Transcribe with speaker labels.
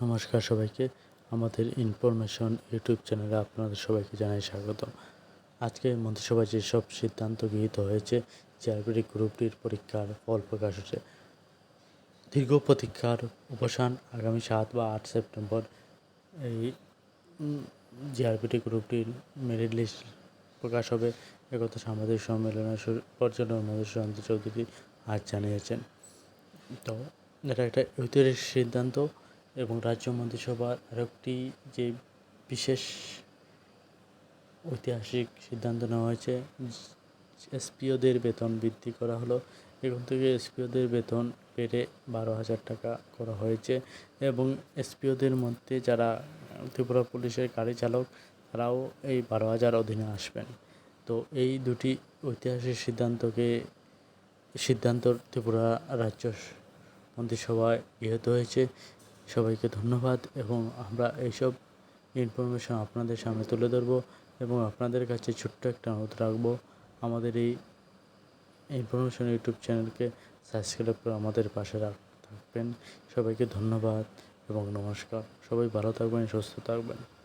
Speaker 1: নমস্কার সবাইকে। আমাদের ইনফরমেশন ইউটিউব চ্যানেলে আপনাদের সবাইকে জানাই স্বাগত আজকে মন্ত্রিসভায় যেসব সিদ্ধান্ত গৃহীত হয়েছে জিআরবিডি গ্রুপটির পরীক্ষার ফল প্রকাশ হচ্ছে। দীর্ঘ প্রতীক্ষার অবসান আগামী সাত বা আট সেপ্টেম্বর এই জিআরবিটি গ্রুপটির মেরিট লিস্ট প্রকাশ হবে। একথা সাংবাদিক সম্মেলনের পর্যটন মন্ত্রী সুশান্ত চৌধুরী আজ জানিয়েছেন। তো এটা একটা ঐতিহাসিক সিদ্ধান্ত। এবং রাজ্য মন্ত্রিসভার আরেকটি যে বিশেষ ঐতিহাসিক সিদ্ধান্ত নেওয়া হয়েছে, এসপিওদের বেতন বৃদ্ধি করা হলো। এখন থেকে এসপিওদের বেতন বেড়ে বারো হাজার টাকা করা হয়েছে এবং এসপিওদের মধ্যে যারা ত্রিপুরা পুলিশের গাড়ি চালক, তারাও এই বারো হাজার অধীনে আসবেন। তো এই দুটি ঐতিহাসিক সিদ্ধান্তকে সিদ্ধান্ত ত্রিপুরা রাজ্য মন্ত্রিসভায় গৃহীত হয়েছে। সবাইকে ধন্যবাদ এবং আমরা এইসব ইনফরমেশন আপনাদের সামনে তুলে ধরবো এবং আপনাদের কাছে ছোট্ট একটা অনুরোধ রাখব। আমাদের এই ইনফরমেশন ইউটিউব চ্যানেলকে সাবস্ক্রাইব করে আমাদের পাশে রাখ, থাকবেন। সবাইকে ধন্যবাদ এবং নমস্কার। সবাই ভালো থাকবেন, সুস্থ থাকবেন।